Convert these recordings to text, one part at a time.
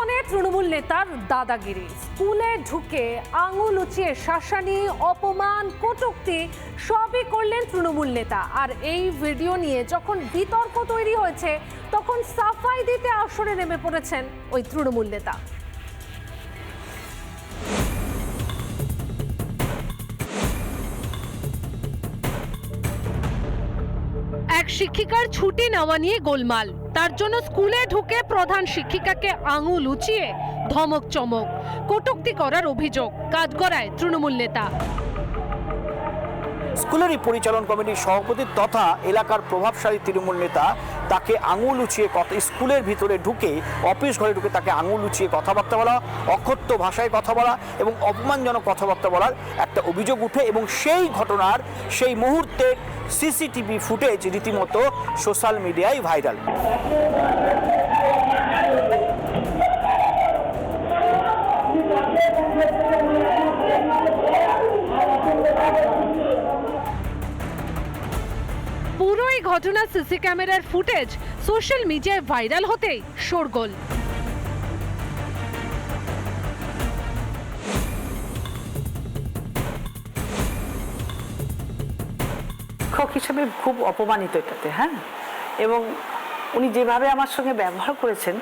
শিক্ষাঙ্গনে তৃণমূল নেতার দাদাগিরি। স্কুলে ঢুকে আঙুল উঁচিয়ে শাসানি, অপমান, কটুক্তি সবই করলেন তৃণমূল নেতা। আর এই ভিডিও নিয়ে যখন বিতর্ক তৈরি হয়েছে, তখন সাফাই দিতে আসরে নেমে পড়েছেন ওই তৃণমূল নেতা। শিক্ষিকার ছুটি নেওয়া নিয়ে গোলমাল। তার জন্য স্কুলে ঢুকে প্রধান শিক্ষিকাকে আঙুল উঁচিয়ে ধমক চমক, কটুক্তি করার অভিযোগ কাজ করায় তৃণমূল নেতা। স্কুলেরই পরিচালন কমিটির সভাপতি তথা এলাকার প্রভাবশালী তৃণমূল নেতা তাকে আঙুল উঁচিয়ে কথা স্কুলের ভিতরে ঢুকে অফিস ঘরে ঢুকে তাকে আঙুল উঁচিয়ে কথাবার্তা বলা, অক্ষত্য ভাষায় কথা বলা এবং অপমানজনক কথাবার্তা বলার একটা অভিযোগ উঠে এবং সেই ঘটনার সেই মুহূর্তের সিসিটিভি ফুটেজ রীতিমতো সোশ্যাল মিডিয়ায় ভাইরাল। পুরো এই ঘটনা সিসি ক্যামেরার ফুটেজ সোশ্যাল মিডিয়ায় ভাইরাল হতেই শোরগোল। হিসেবে খুব অপমানিত এটাতে হ্যাঁ? এবং উনি যেভাবে আমার সঙ্গে ব্যবহার করেছেন,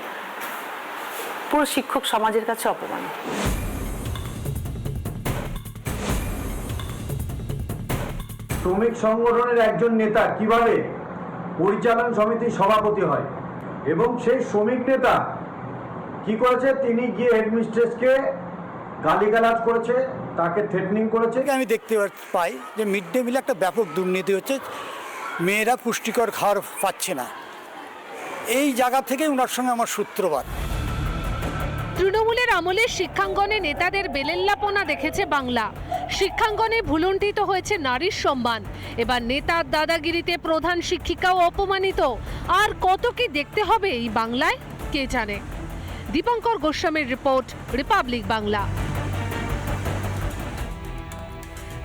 পুরো শিক্ষক সমাজের কাছে অপমানিত। শ্রমিক সংগঠনের একজন নেতা কীভাবে পরিচালন সমিতির সভাপতি হয় এবং সেই শ্রমিক নেতা কি করেছে? তিনি গিয়ে হেডমিস্ট্রেসকে গালিগালাজ করেছে তাকে থ্রেটনিং করেছে। থেকে আমি দেখতে পাই যে মিড ডে মিলে একটা ব্যাপক দুর্নীতি হচ্ছে। মেয়েরা পুষ্টিকর খাবার পাচ্ছে না। এই জায়গা থেকে ওনার সঙ্গে আমার সূত্রপাত। তৃণমূলের আমলে শিক্ষাঙ্গনে নেতাদের বেলেল্লাপনা দেখেছে বাংলা। শিক্ষাঙ্গনে ভুলুণ্ঠিত হয়েছে নারীর সম্মান। এবার নেতার দাদাগিরিতে প্রধান শিক্ষিকাও অপমানিত। আর কত কি দেখতে হবে এই বাংলায়? কে জানে? দীপঙ্কর গোস্বামীর রিপোর্ট রিপাবলিক বাংলা।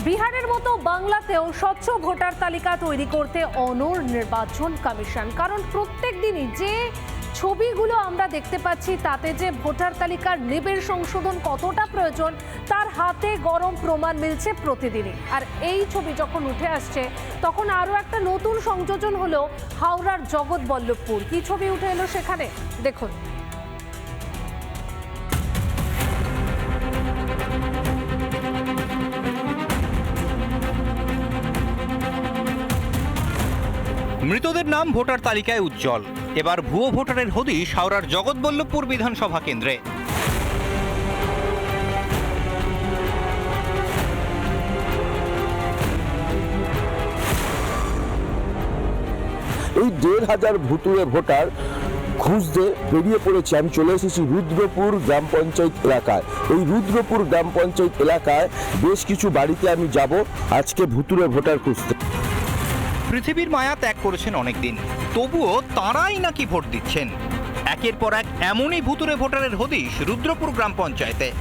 বিহারের মতো বাংলাতেও স্বচ্ছ ভোটার তালিকা তৈরি করতে অনর নির্বাচন কমিশন। কারণ প্রত্যেক দিনই যে ছবিগুলো আমরা দেখতে পাচ্ছি, তাতে যে ভোটার তালিকার নিবিড় সংশোধন কতটা প্রয়োজন, তার হাতে গরম প্রমাণ মিলছে প্রতিদিনই। আর এই ছবি যখন উঠে আসছে, তখন আরও একটা নতুন সংযোজন হলো হাওড়ার জগৎবল্লভপুর। কি ছবি উঠে এলো সেখানে? দেখুন। মৃতদের নাম ভোটার তালিকায় উজ্জ্বল। এবার ভুয়ো ভোটারের হদিশ হাওড়ার জগৎবল্লভপুর বিধানসভা কেন্দ্রে। এই দেড় হাজার ভুতুরে ভোটার খুঁজতে বেরিয়ে পড়েছে আমি চলে এসেছি রুদ্রপুর গ্রাম পঞ্চায়েত এলাকায়। এই রুদ্রপুর গ্রাম পঞ্চায়েত এলাকায় বেশ কিছু বাড়িতে আমি যাব আজকে ভুতুরে ভোটার খুঁজতে। পৃথিবীর মায়া ত্যাগ করেছেন অনেকদিন। তবুও তারাই নাকি ভোট দিচ্ছেন? একের পর এক এমনই ভুতুরে ভোটারের হদিশ রুদ্রপুর গ্রাম পঞ্চায়েতে।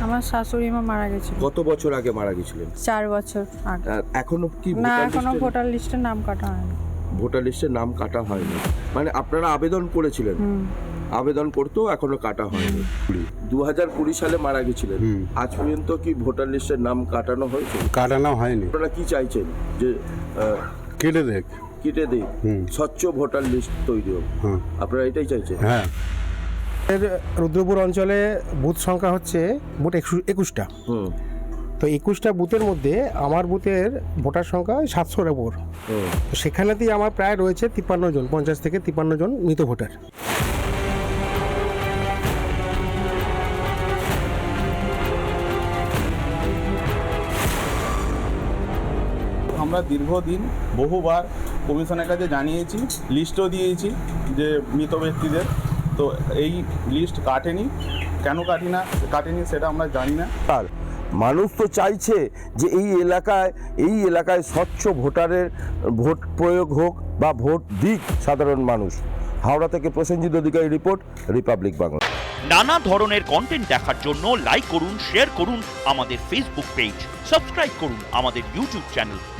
আমার শাশুড়ি মা মারা গেছিল। কত বছর আগে মারা গেছিলেন? চার বছর আগে। আর এখনও কি না ভোটার এখনও লিস্টে- ভোটার লিস্টে নাম কাটা হয়নি। ভোটার লিস্টে নাম কাটা হয়নি। মানে আপনারা আবেদন করেছিলেন? হুম। আবেদন করতেও এখনও কাটা হয়নি। দু হাজার কুড়ি সালে মারা গেছিলেন। আজ পর্যন্ত কি ভোটার লিস্টের নাম কাটানো হয়েছে? কাটানো হয়নি। আপনারা কি চাইছেন? যে আহ, কেটে দেখ। কেটে দিই। হুম। স্বচ্ছ ভোটার লিস্ট তৈরি হোক। হুম। আপনারা এটাই চাইছেন? হ্যাঁ। এর রুদ্রপুর অঞ্চলে বুথ সংখ্যা হচ্ছে বুথ একশো- একুশটা। তো একুশটা বুথের মধ্যে আমার বুথের ভোটার সংখ্যা সাতশোর ওপর সেখানেতেই আমার প্রায় রয়েছে তিপ্পান্ন জন পঞ্চাশ থেকে তিপ্পান্ন জন মৃত ভোটার। আমরা দীর্ঘদিন বহুবার কমিশনের কাছে জানিয়েছি লিস্টও দিয়েছি যে মৃত ব্যক্তিদের। তো এই লিস্ট কাটেনি। কেন কাটি না কাটেনি সেটা আমরা জানি না। আর মানুষ তো চাইছে যে এই এলাকায় এই এলাকায় স্বচ্ছ ভোটারের ভোট প্রয়োগ হোক বা ভোট দিক সাধারণ মানুষ। হাওড়া থেকে প্রসেনজিৎ অধিকারী রিপোর্ট রিপাবলিক বাংলা। নানা ধরনের কন্টেন্ট দেখার জন্য লাইক করুন শেয়ার করুন আমাদের ফেসবুক পেজ সাবস্ক্রাইব করুন আমাদের ইউটিউব চ্যানেল